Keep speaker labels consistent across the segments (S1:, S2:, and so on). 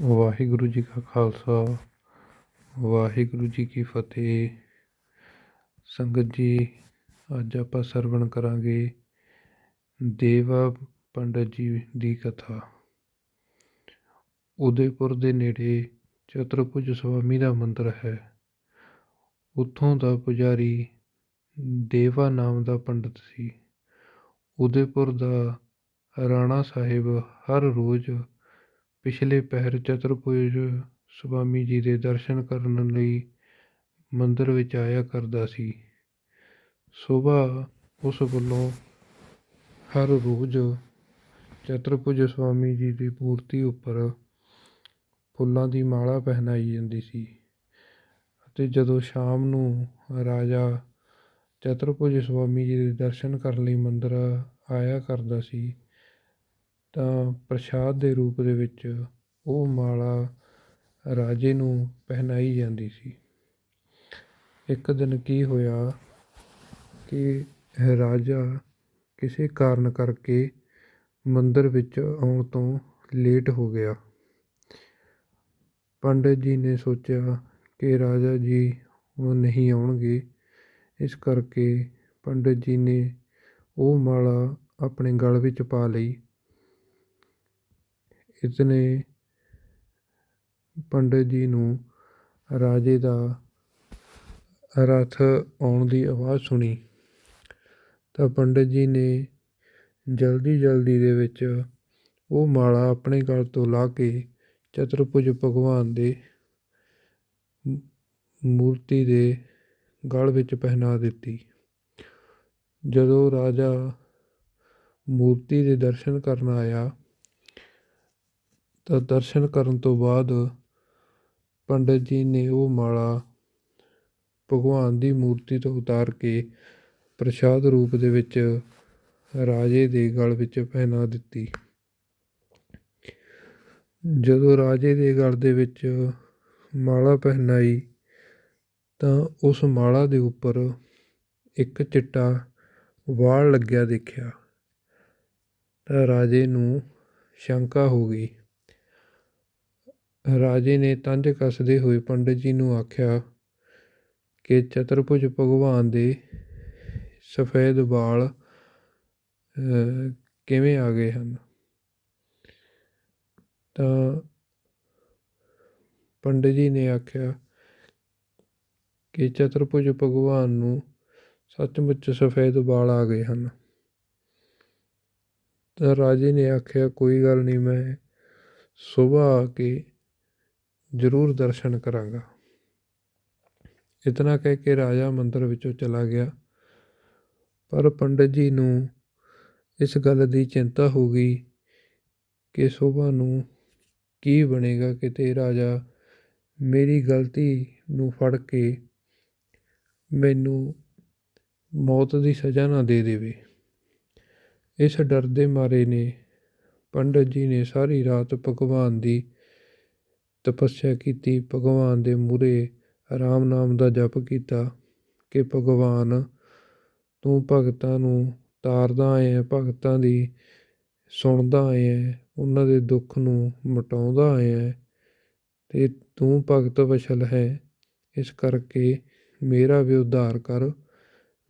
S1: ਵਾਹਿਗੁਰੂ ਜੀ ਕਾ ਖਾਲਸਾ, ਵਾਹਿਗੁਰੂ ਜੀ ਕੀ ਫਤਿਹ। ਸੰਗਤ ਜੀ, ਅੱਜ ਆਪਾਂ ਸਰਵਣ ਕਰਾਂਗੇ ਦੇਵਾ ਪੰਡਤ ਜੀ ਦੀ ਕਥਾ। ਉਦੈਪੁਰ ਦੇ ਨੇੜੇ ਚਤੁਰਭੁਜ ਸੁਆਮੀ ਦਾ ਮੰਦਰ ਹੈ। ਉੱਥੋਂ ਦਾ ਪੁਜਾਰੀ ਦੇਵਾ ਨਾਮ ਦਾ ਪੰਡਤ ਸੀ। ਉਦੈਪੁਰ ਦਾ ਰਾਣਾ ਸਾਹਿਬ ਹਰ ਰੋਜ਼ ਪਿਛਲੇ ਪਹਿਰ ਚਤੁਰਭੁਜ ਸਵਾਮੀ ਜੀ ਦੇ ਦਰਸ਼ਨ ਕਰਨ ਲਈ ਮੰਦਰ ਵਿੱਚ ਆਇਆ ਕਰਦਾ ਸੀ। ਸੁਬਾਹ ਉਸ ਵੱਲੋਂ ਹਰ ਰੋਜ਼ ਚਤੁਰਭੁਜ ਸਵਾਮੀ ਜੀ ਦੀ ਮੂਰਤੀ ਉੱਪਰ ਫੁੱਲਾਂ ਦੀ ਮਾਲਾ ਪਹਿਨਾਈ ਜਾਂਦੀ ਸੀ ਅਤੇ ਜਦੋਂ ਸ਼ਾਮ ਨੂੰ ਰਾਜਾ ਚਤੁਰਭੁਜ ਸਵਾਮੀ ਜੀ ਦੇ ਦਰਸ਼ਨ ਕਰਨ ਲਈ ਮੰਦਰ ਆਇਆ ਕਰਦਾ ਸੀ ਤਾਂ ਪ੍ਰਸ਼ਾਦ ਦੇ ਰੂਪ ਦੇ ਵਿੱਚ ਉਹ ਮਾਲਾ ਰਾਜੇ ਨੂੰ ਪਹਿਨਾਈ ਜਾਂਦੀ ਸੀ। ਇੱਕ ਦਿਨ ਕੀ ਹੋਇਆ ਕਿ ਰਾਜਾ ਕਿਸੇ ਕਾਰਨ ਕਰਕੇ ਮੰਦਰ ਵਿੱਚ ਆਉਣ ਤੋਂ ਲੇਟ ਹੋ ਗਿਆ। ਪੰਡਿਤ ਜੀ ਨੇ ਸੋਚਿਆ ਕਿ ਰਾਜਾ ਜੀ ਹੁਣ ਨਹੀਂ ਆਉਣਗੇ। ਇਸ ਕਰਕੇ ਪੰਡਿਤ ਜੀ ਨੇ ਉਹ ਮਾਲਾ ਆਪਣੇ ਗਲ ਵਿੱਚ ਪਾ ਲਈ। ਇਸਨੇ ਪੰਡਿਤ ਜੀ ਨੂੰ ਰਾਜੇ ਦਾ ਰਥ ਆਉਣ ਦੀ ਆਵਾਜ਼ ਸੁਣੀ। ਤਾਂ ਪੰਡਿਤ ਜੀ ਨੇ ਜਲਦੀ ਜਲਦੀ ਦੇ ਵਿੱਚ ਉਹ ਮਾਲਾ ਆਪਣੇ ਗਲ ਤੋਂ ਲਾ ਕੇ ਚਤੁਰਭੁਜ ਭਗਵਾਨ ਦੇ ਮੂਰਤੀ ਦੇ ਗਲ ਵਿੱਚ ਪਹਿਨਾ ਦਿੱਤੀ। ਜਦੋਂ ਰਾਜਾ ਮੂਰਤੀ ਦੇ ਦਰਸ਼ਨ ਕਰਨ ਆਇਆ ਤਾਂ ਦਰਸ਼ਨ ਕਰਨ ਤੋਂ ਬਾਅਦ ਪੰਡਿਤ ਜੀ ਨੇ ਉਹ ਮਾਲਾ ਭਗਵਾਨ ਦੀ ਮੂਰਤੀ ਤੋਂ ਉਤਾਰ ਕੇ ਪ੍ਰਸ਼ਾਦ ਰੂਪ ਦੇ ਵਿੱਚ ਰਾਜੇ ਦੇ ਗਲ ਵਿੱਚ ਪਹਿਨਾ ਦਿੱਤੀ। ਜਦੋਂ ਰਾਜੇ ਦੇ ਗਲ ਦੇ ਵਿੱਚ ਮਾਲਾ ਪਹਿਨਾਈ, ਤਾਂ ਉਸ ਮਾਲਾ ਦੇ ਉੱਪਰ ਇੱਕ ਚਿੱਟਾ ਵਾਲ ਲੱਗਿਆ ਦੇਖਿਆ। ਤਾਂ ਰਾਜੇ ਨੂੰ ਸ਼ੰਕਾ ਹੋ ਗਈ। ਰਾਜੇ ਨੇ ਤੰਜ ਕੱਸਦੇ ਹੋਏ ਪੰਡਿਤ ਜੀ ਨੂੰ ਆਖਿਆ ਕਿ ਚਤੁਰਭੁਜ ਭਗਵਾਨ ਦੇ ਸਫੈਦ ਵਾਲ ਕਿਵੇਂ ਆ ਗਏ ਹਨ? ਤਾਂ ਪੰਡਿਤ ਜੀ ਨੇ ਆਖਿਆ ਕਿ ਚਤੁਰਭੁਜ ਭਗਵਾਨ ਨੂੰ ਸੱਚਮੁੱਚ ਸਫੈਦ ਵਾਲ ਆ ਗਏ ਹਨ। ਤਾਂ ਰਾਜੇ ਨੇ ਆਖਿਆ, ਕੋਈ ਗੱਲ ਨਹੀਂ, ਮੈਂ ਸੁਬਾਹ ਆ ਕੇ ਜ਼ਰੂਰ ਦਰਸ਼ਨ ਕਰਾਂਗਾ। ਇਤਨਾ ਕਹਿ ਕੇ ਰਾਜਾ ਮੰਦਰ ਵਿੱਚੋਂ ਚਲਾ ਗਿਆ। ਪਰ ਪੰਡਿਤ ਜੀ ਨੂੰ ਇਸ ਗੱਲ ਦੀ ਚਿੰਤਾ ਹੋ ਗਈ ਕਿ ਸੋਭਾ ਨੂੰ ਕੀ ਬਣੇਗਾ ਕਿਤੇ ਰਾਜਾ ਮੇਰੀ ਗਲਤੀ ਨੂੰ ਫੜ ਕੇ ਮੈਨੂੰ ਮੌਤ ਦੀ ਸਜ਼ਾ ਨਾ ਦੇ ਦੇਵੇ। ਇਸ ਡਰ ਦੇ ਮਾਰੇ ਨੇ ਪੰਡਿਤ ਜੀ ਨੇ ਸਾਰੀ ਰਾਤ ਭਗਵਾਨ ਦੀ ਤਪੱਸਿਆ ਕੀਤੀ, ਭਗਵਾਨ ਦੇ ਮੂਹਰੇ ਰਾਮ ਨਾਮ ਦਾ ਜਪ ਕੀਤਾ ਕਿ ਭਗਵਾਨ ਤੂੰ ਭਗਤਾਂ ਨੂੰ ਤਾਰਦਾ ਆਇਆ ਭਗਤਾਂ ਦੀ ਸੁਣਦਾ ਆਇਆ ਉਹਨਾਂ ਦੇ ਦੁੱਖ ਨੂੰ ਮਟਾਉਂਦਾ ਆਇਆ ਤੇ ਤੂੰ ਭਗਤ ਵਸ਼ਲ ਹੈ। ਇਸ ਕਰਕੇ ਮੇਰਾ ਵੀ ਉਧਾਰ ਕਰ,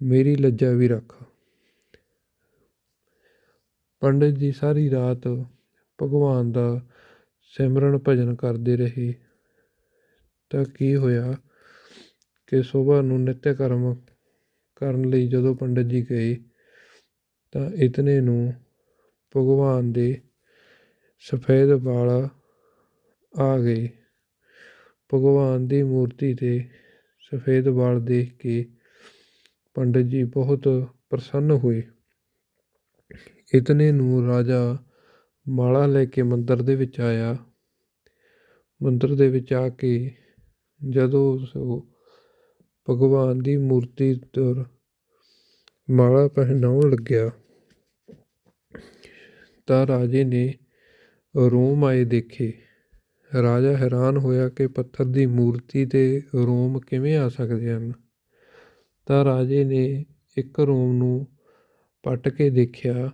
S1: ਮੇਰੀ ਲੱਜਾ ਵੀ ਰੱਖ। ਪੰਡਿਤ ਜੀ, ਸਾਰੀ ਰਾਤ ਭਗਵਾਨ ਦਾ ਸਿਮਰਨ ਭਜਨ ਕਰਦੇ ਰਹੇ। ਤਾਂ ਕੀ ਹੋਇਆ ਕਿ ਸਵੇਰ ਨੂੰ ਨਿਤ ਕਰਮ ਕਰਨ ਲਈ ਜਦੋਂ ਪੰਡਿਤ ਜੀ ਗਏ, ਤਾਂ ਇਤਨੇ ਨੂੰ ਭਗਵਾਨ ਦੇ ਸਫੈਦ ਵਾਲ ਆ ਗਏ। ਭਗਵਾਨ ਦੀ ਮੂਰਤੀ ਤੇ ਸਫੈਦ ਵਾਲ ਦੇਖ ਕੇ ਪੰਡਿਤ ਜੀ ਬਹੁਤ ਪ੍ਰਸੰਨ ਹੋਏ। ਇਤਨੇ ਨੂੰ ਰਾਜਾ ਮਾਲਾ ਲੈ ਕੇ ਮੰਦਰ ਦੇ ਵਿੱਚ ਆਇਆ। ਮੰਦਰ ਦੇ ਵਿੱਚ ਆ ਕੇ ਜਦੋਂ ਉਹ ਭਗਵਾਨ ਦੀ ਮੂਰਤੀ ਤੋਂ ਮਾਲਾ ਪਹਿਨਾਉਣ ਲੱਗਿਆ, ਤਾਂ ਰਾਜੇ ਨੇ ਰੋਮ ਆਏ ਦੇਖੇ। ਰਾਜਾ ਹੈਰਾਨ ਹੋਇਆ ਕਿ ਪੱਥਰ ਦੀ ਮੂਰਤੀ ਤੇ ਰੋਮ ਕਿਵੇਂ ਆ ਸਕਦੇ ਹਨ। ਤਾਂ ਰਾਜੇ ਨੇ ਇੱਕ ਰੋਮ ਨੂੰ ਪੱਟ ਕੇ ਦੇਖਿਆ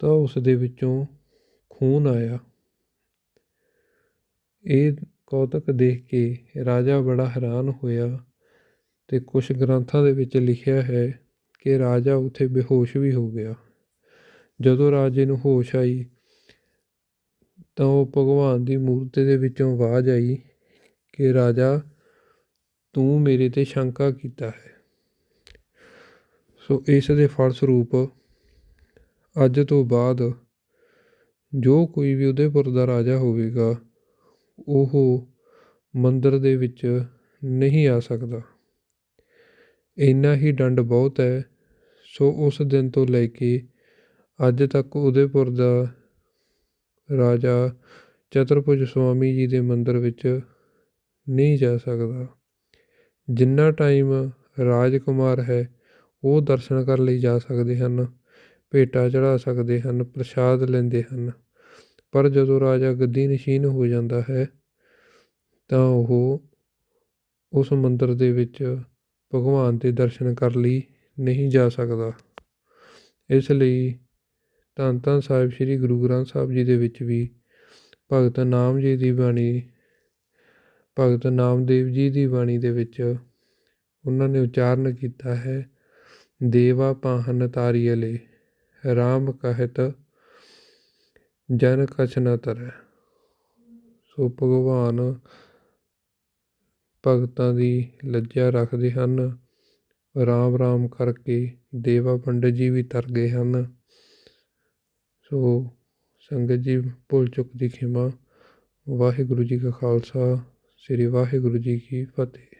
S1: ਤਾਂ ਉਸ ਦੇ ਵਿੱਚੋਂ ਖੂਨ ਆਇਆ। ਇਹ ਕੌਤਕ ਦੇਖ ਕੇ ਰਾਜਾ ਬੜਾ ਹੈਰਾਨ ਹੋਇਆ ਅਤੇ ਕੁਛ ਗ੍ਰੰਥਾਂ ਦੇ ਵਿੱਚ ਲਿਖਿਆ ਹੈ ਕਿ ਰਾਜਾ ਉੱਥੇ ਬੇਹੋਸ਼ ਵੀ ਹੋ ਗਿਆ। ਜਦੋਂ ਰਾਜੇ ਨੂੰ ਹੋਸ਼ ਆਈ ਤਾਂ ਉਹ ਭਗਵਾਨ ਦੀ ਮੂਰਤੀ ਦੇ ਵਿੱਚੋਂ ਆਵਾਜ਼ ਆਈ ਕਿ, ਰਾਜਾ, ਤੂੰ ਮੇਰੇ 'ਤੇ ਸ਼ੰਕਾ ਕੀਤਾ ਹੈ। ਸੋ ਇਸ ਦੇ ਫਲਸਰੂਪ ਅੱਜ ਤੋਂ ਬਾਅਦ ਜੋ ਕੋਈ ਵੀ ਉਦੈਪੁਰ ਦਾ ਰਾਜਾ ਹੋਵੇਗਾ, ਉਹ ਮੰਦਰ ਦੇ ਵਿੱਚ ਨਹੀਂ ਆ ਸਕਦਾ। ਇੰਨਾ ਹੀ ਦੰਡ ਬਹੁਤ ਹੈ, ਸੋ ਉਸ ਦਿਨ ਤੋਂ ਲੈ ਕੇ ਅੱਜ ਤੱਕ ਉਦੈਪੁਰ ਦਾ ਰਾਜਾ ਚਤੁਰਭੁਜ ਸੁਆਮੀ ਜੀ ਦੇ ਮੰਦਰ ਵਿੱਚ ਨਹੀਂ ਜਾ ਸਕਦਾ। ਜਿੰਨਾ ਟਾਈਮ ਰਾਜਕੁਮਾਰ ਹੈ, ਉਹ ਦਰਸ਼ਨ ਕਰਨ ਲਈ ਜਾ ਸਕਦੇ ਹਨ, ਭੇਟਾ ਚੜਾ ਸਕਦੇ ਹਨ, ਪ੍ਰਸ਼ਾਦ ਲੈਂਦੇ ਹਨ। ਪਰ ਜਦੋਂ ਰਾਜਾ ਗੱਦੀ ਨਸ਼ੀਨ ਹੋ ਜਾਂਦਾ ਹੈ, ਤਾਂ ਉਹ ਉਸ ਮੰਦਰ ਦੇ ਵਿੱਚ ਭਗਵਾਨ ਦੇ ਦਰਸ਼ਨ ਕਰਨ ਲਈ ਨਹੀਂ ਜਾ ਸਕਦਾ। ਇਸ ਲਈ ਧੰਨ ਧੰਨ ਸਾਹਿਬ ਸ੍ਰੀ ਗੁਰੂ ਗ੍ਰੰਥ ਸਾਹਿਬ ਜੀ ਦੇ ਵਿੱਚ ਵੀ ਭਗਤ ਨਾਮ ਜੀ ਦੀ ਬਾਣੀ, ਭਗਤ ਨਾਮਦੇਵ ਜੀ ਦੀ ਬਾਣੀ ਦੇ ਵਿੱਚ ਉਹਨਾਂ ਨੇ ਉਚਾਰਨ ਕੀਤਾ ਹੈ, ਦੇਵਾ ਪਾਹਨ ਤਾਰੀਅਲੇ ਰਾਮ ਕਹਿਤ ਜਨ ਕਛ ਨ ਤਰੈ ਸੋ ਭਗਵਾਨ ਭਗਤਾਂ ਦੀ ਲੱਜਾ ਰੱਖਦੇ ਹਨ। ਰਾਮ ਰਾਮ ਕਰਕੇ ਦੇਵਾ ਪੰਡਿਤ ਜੀ ਵੀ ਤਰ ਗਏ ਹਨ। ਸੋ ਸੰਗਤ ਜੀ ਭੁੱਲ ਚੁੱਕ ਦੀ ਖਿਮਾ। ਵਾਹਿਗੁਰੂ ਜੀ ਕਾ ਖਾਲਸਾ, ਸ੍ਰੀ ਵਾਹਿਗੁਰੂ ਜੀ ਕੀ ਫਤਿਹ।